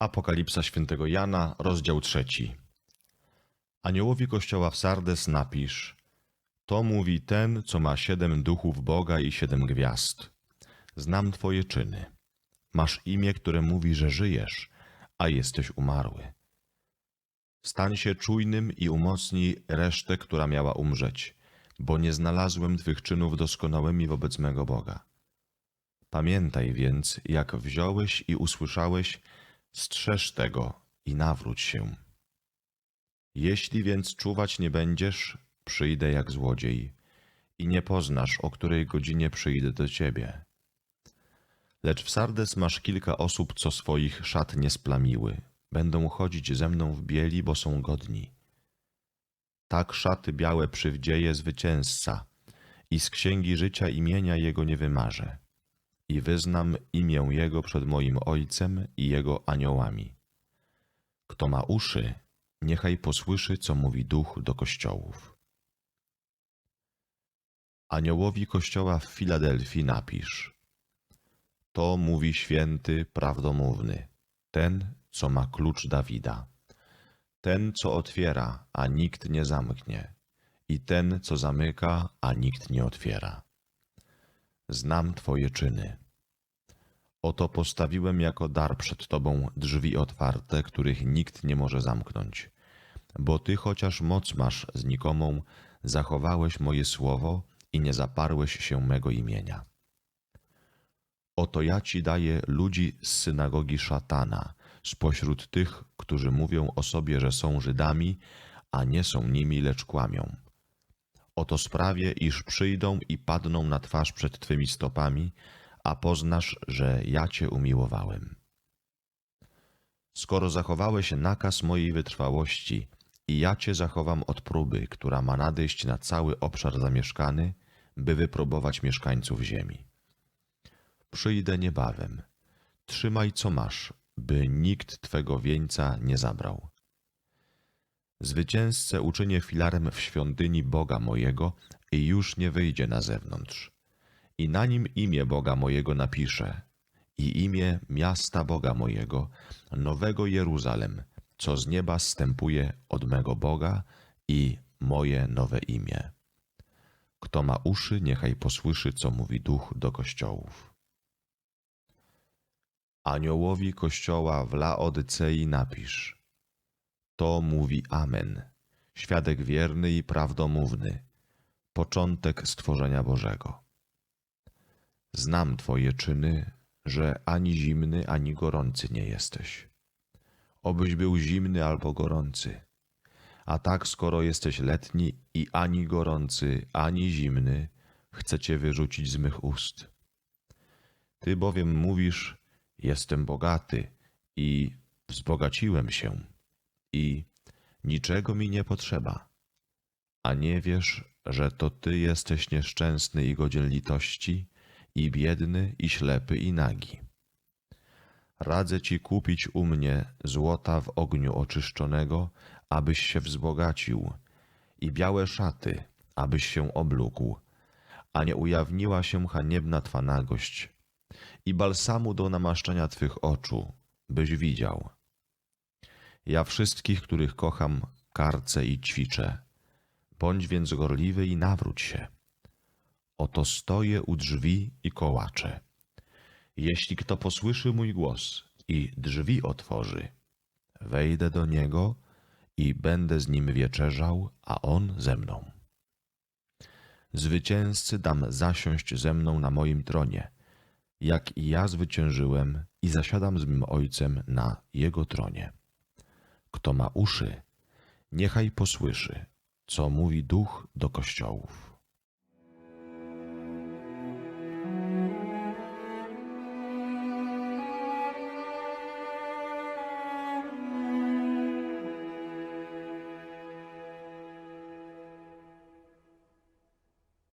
Apokalipsa świętego Jana, rozdział trzeci. Aniołowi kościoła w Sardes napisz: To mówi ten, co ma siedem duchów Boga i siedem gwiazd. Znam twoje czyny. Masz imię, które mówi, że żyjesz, a jesteś umarły. Stań się czujnym i umocnij resztę, która miała umrzeć, bo nie znalazłem twych czynów doskonałymi wobec mego Boga. Pamiętaj więc, jak wziąłeś i usłyszałeś, strzeż tego i nawróć się. Jeśli więc czuwać nie będziesz, przyjdę jak złodziej i nie poznasz, o której godzinie przyjdę do ciebie. Lecz w Sardes masz kilka osób, co swoich szat nie splamiły. Będą chodzić ze mną w bieli, bo są godni. Tak szaty białe przywdzieje zwycięzca i z księgi życia imienia jego nie wymarzę i wyznam imię Jego przed moim Ojcem i Jego aniołami. Kto ma uszy, niechaj posłyszy, co mówi Duch do kościołów. Aniołowi kościoła w Filadelfii napisz. To mówi święty, prawdomówny, ten, co ma klucz Dawida, ten, co otwiera, a nikt nie zamknie, i ten, co zamyka, a nikt nie otwiera znam Twoje czyny. Oto postawiłem jako dar przed Tobą drzwi otwarte, których nikt nie może zamknąć. Bo Ty chociaż moc masz znikomą, zachowałeś moje słowo i nie zaparłeś się mego imienia. Oto ja Ci daję ludzi z synagogi szatana, spośród tych, którzy mówią o sobie, że są Żydami, a nie są nimi, lecz kłamią. Oto sprawię, iż przyjdą i padną na twarz przed Twymi stopami, a poznasz, że ja Cię umiłowałem. Skoro zachowałeś nakaz mojej wytrwałości i ja Cię zachowam od próby, która ma nadejść na cały obszar zamieszkany, by wypróbować mieszkańców ziemi. Przyjdę niebawem. Trzymaj co masz, by nikt Twego wieńca nie zabrał. Zwycięzcę uczynię filarem w świątyni Boga mojego i już nie wyjdzie na zewnątrz. I na nim imię Boga mojego napiszę i imię miasta Boga mojego, nowego Jeruzalem, co z nieba stępuje od mego Boga i moje nowe imię. Kto ma uszy, niechaj posłyszy, co mówi Duch do kościołów. Aniołowi kościoła w Laodycei napisz – to mówi Amen, świadek wierny i prawdomówny, początek stworzenia Bożego. Znam Twoje czyny, że ani zimny, ani gorący nie jesteś. Obyś był zimny albo gorący. A tak, skoro jesteś letni i ani gorący, ani zimny, chcę Cię wyrzucić z mych ust. Ty bowiem mówisz, jestem bogaty i wzbogaciłem się i niczego mi nie potrzeba. A nie wiesz, że to Ty jesteś nieszczęsny i godzien litości, i biedny, i ślepy, i nagi. Radzę Ci kupić u mnie złota w ogniu oczyszczonego, abyś się wzbogacił, i białe szaty, abyś się oblókł, a nie ujawniła się haniebna Twa nagość, i balsamu do namaszczenia Twych oczu, byś widział. Ja wszystkich, których kocham, karcę i ćwiczę. Bądź więc gorliwy i nawróć się. Oto stoję u drzwi i kołaczę. Jeśli kto posłyszy mój głos i drzwi otworzy, wejdę do niego i będę z nim wieczerzał, a on ze mną. Zwycięzcy dam zasiąść ze mną na moim tronie, jak i ja zwyciężyłem i zasiadam z mym ojcem na jego tronie. Kto ma uszy, niechaj posłyszy, co mówi duch do kościołów.